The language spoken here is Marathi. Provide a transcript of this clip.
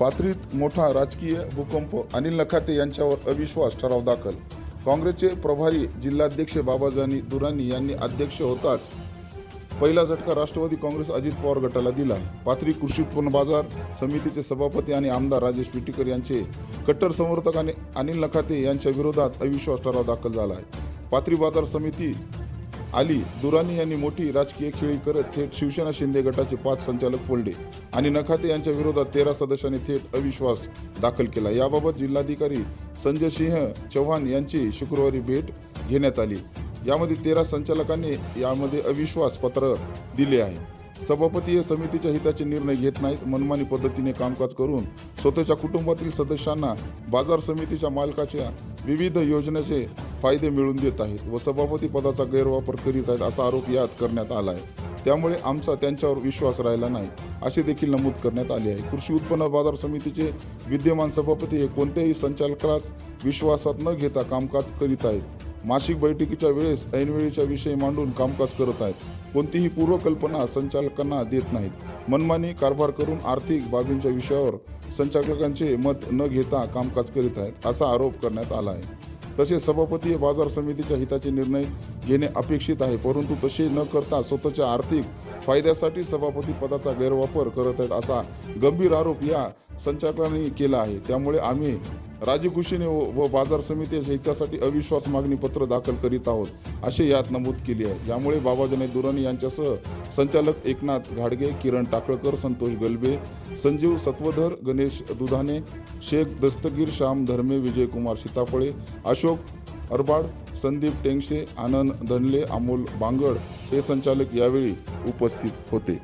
पाथरीत मोठा राजकीय भूकंप अनिल नखाते यांच्यावर अविश्वास ठराव दाखल. काँग्रेसचे प्रभारी जिल्हाध्यक्ष बाबाजानी दुरानी यांनी अध्यक्ष होताच पहिला झटका राष्ट्रवादी काँग्रेस अजित पवार गटाला दिला आहे पाथरी कृषी उत्पन्न बाजार समितीचे सभापती आणि आमदार राजेश विटीकर यांचे कट्टर समर्थक आणि अनिल नखाते यांच्या विरोधात अविश्वास ठराव दाखल झाला आहे पाथरी बाजार समिती आली दुरानी यांनी मोठी राजकीय खेळी करत थेट शिवसेना शिंदे गटाचे पाच संचालक फोडले. आणि नखाते यांच्या विरोधात तेरा सदस्यांनी थेट अविश्वास दाखल केला. याबाबत जिल्हाधिकारी संजय सिंह चव्हाण यांची शुक्रवारी भेट घेण्यात आली. यामध्ये तेरा संचालकांनी यामध्ये अविश्वास पत्र दिले आहे. सभापती हे समितीच्या हिताचे निर्णय घेत नाहीत मनमानी पद्धतीने कामकाज करून स्वतःच्या कुटुंबातील सदस्यांना बाजार समितीच्या मालकाच्या विविध योजनेचे फायदे मिळवून देत आहेत व सभापती पदाचा गैरवापर करीत आहेत असा आरोप यात करण्यात आला आहे त्यामुळे आमचा त्यांच्यावर विश्वास राहिला नाही असे देखील नमूद करण्यात आले आहे. कृषी उत्पन्न बाजार समितीचे विद्यमान सभापती हे कोणत्याही संचालकास विश्वासात न घेता कामकाज करीत आहेत. मासिक बैठकीच्या वेळेस ऐनवेळीच्या विषय मांडून कामकाज करत आहेत. कोणतीही पूर्वकल्पना संचालकांना देत नाहीत. मनमानी कारभार करून आर्थिक बाबींच्या विषयावर संचालकांचे मत न घेता कामकाज करीत आहेत असा आरोप करण्यात आला आहे. तसेच सभापती हे बाजार समितीच्या हिताचे निर्णय घेणे अपेक्षित आहे. परंतु तसे न करता स्वतःच्या आर्थिक फायद्यासाठी सभापती पदाचा गैरवापर करत आहेत असा गंभीर आरोप या संचालकांनी केला आहे. त्यामुळे आम्ही राजघुशीने व बाजार समितीच्या हितासाठी अविश्वास मागणी पत्र दाखल करीत आहोत असे यात नमूद केले आहे. यामुळे बाबाजने दुरानी यांच्यासह संचालक एकनाथ घाडगे किरण टाकळकर संतोष गलबे संजीव सत्वधर गणेश दुधाने शेख दस्तगीर श्याम धर्मे विजयकुमार सीताफळे अशोक अरबाड संदीप टेंगशे आनंद धनले अमोल बांगड हे संचालक यावेळी उपस्थित होते.